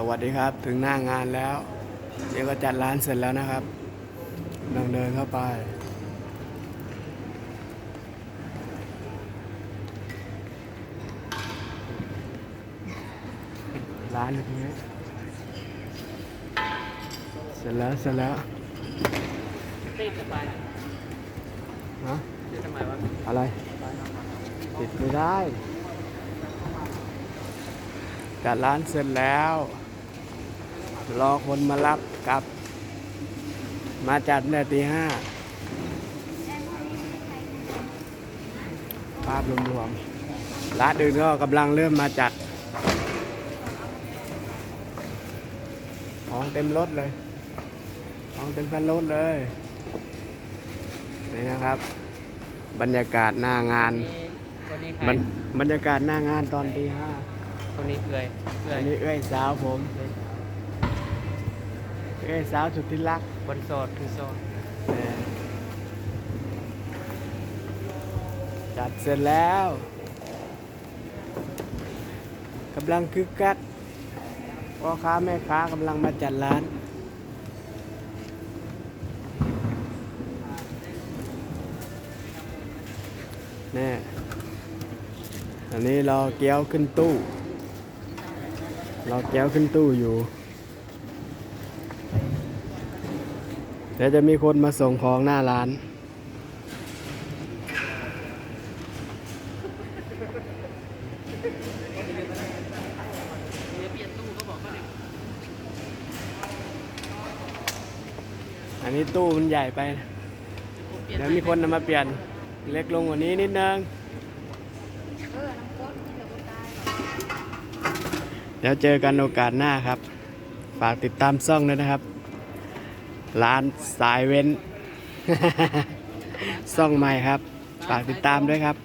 สวัสดีครับถึงหน้างานแล้วเดี๋ยวก็จัดร้านเสร็จแล้วนะครับลองเดินเข้าไป ร้านอยู่ตรงนี้เสร็จแล้วเสร็จแล้วติดทำไมฮะติดทำไมวะอะไรติดไม่ได้จัดร้านเสร็จแล้ว รอคนมารับกลับ มาจัดเนี่ยตีห้าภาพรวมๆร้านอื่นก็กำลังเริ่มมาจัด ของเต็มรถเลย ของเต็มคันรถเลย นี่นะครับ บรรยากาศหน้างานวันนี้ใครบรรบรรยากาศหน้างานตอนตีห้าคนนี้เกยเกอัยนนี้เอ้ยสาวผม เอ้ยสาวสุดที่รักคนโสดคือโสดเออจัดเสร็จแล้วกำลังคึกคักพ่อค้าแม่ค้ากำลังมาจัดร้านนี่อันนี้รอเกี๊ยวขึ้นตู้ รอเกี๊ยวขึ้นตู้อยู่ เดี๋ยวจะมีคนมาส่งของหน้าร้าน อันนี้ตู้มันใหญ่ไปเปลี่ยนเดี๋ยวมีคนนำมาเปลี่ยนเล็กลงกว่านี้นิดนึง เดี๋ยวเจอกันโอกาสหน้าครับ ฝากติดตามซ่องด้วยนะครับ ร้านสายเว้น ซ่องใหม่ครับ ฝากติดตามด้วยครับ